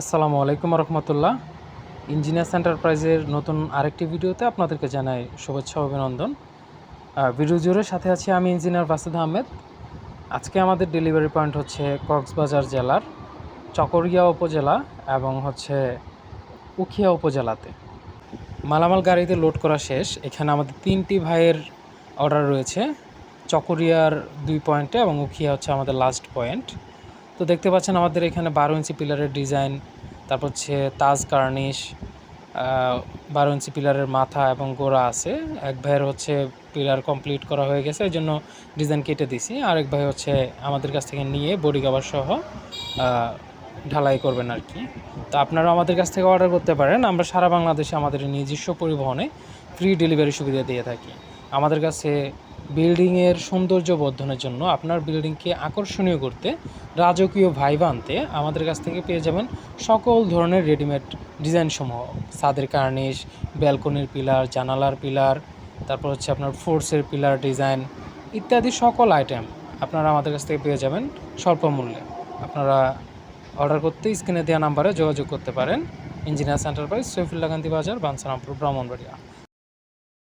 আসসালামু আলাইকুম রহমতুল্লাহ। ইঞ্জিনিয়ার্স এন্টারপ্রাইজের নতুন আরেকটি ভিডিওতে আপনাদেরকে জানাই শুভেচ্ছা, অভিনন্দন। ভিডিও জুড়ে সাথে আছি আমি ইঞ্জিনিয়ার বাসিদ আহমেদ। আজকে আমাদের ডেলিভারি পয়েন্ট হচ্ছে কক্সবাজার জেলার চকরিয়া উপজেলা এবং হচ্ছে উখিয়া উপজেলাতে। মালামাল গাড়িতে লোড করা শেষ। এখানে আমাদের তিনটি ভাইয়ের অর্ডার রয়েছে। চকরিয়ার দুই পয়েন্টে এবং উখিয়া হচ্ছে আমাদের লাস্ট পয়েন্ট তো দেখতে পাচ্ছেন আমাদের এখানে বারো ইঞ্চি পিলারের ডিজাইন, তারপর হচ্ছে তাজ কার্নিশ বারো ইঞ্চি পিলারের মাথা এবং গোড়া আছে। এক ভাইয়ের হচ্ছে পিলার কমপ্লিট করা হয়ে গেছে, এই জন্য ডিজাইন কেটে দিছি। আরেক ভাই হচ্ছে আমাদের কাছ থেকে নিয়ে বডি কভার সহ ঢালাই করবেন আর কি। তো আপনারা আমাদের কাছ থেকে অর্ডার করতে পারেন। আমরা সারা বাংলাদেশে আমাদের নিজস্ব পরিবহনে ফ্রি ডেলিভারি সুবিধা দিয়ে থাকি। আমাদের কাছে বিল্ডিংয়ের সৌন্দর্য বর্ধনের জন্য আপনার বিল্ডিংকে আকর্ষণীয় করতে রাজকীয় ভাইব আনতে আমাদের কাছ থেকে পেয়ে যাবেন সকল ধরনের রেডিমেড ডিজাইন সমূহ ছাদের কার্নিশ, ব্যালকনির পিলার, জানালার পিলার, তারপর হচ্ছে আপনার ফোর্সের পিলার ডিজাইন ইত্যাদি সকল আইটেম আপনারা আমাদের কাছ থেকে পেয়ে যাবেন স্বল্প মূল্যে আপনারা অর্ডার করতে স্ক্রিনে দেওয়া নাম্বারে যোগাযোগ করতে পারেন। ইঞ্জিনিয়ার্স এন্টারপ্রাইজ সৈফুল্লা গান্ধী বাজার বানসারামপুর ব্রাহ্মণবাড়িয়া।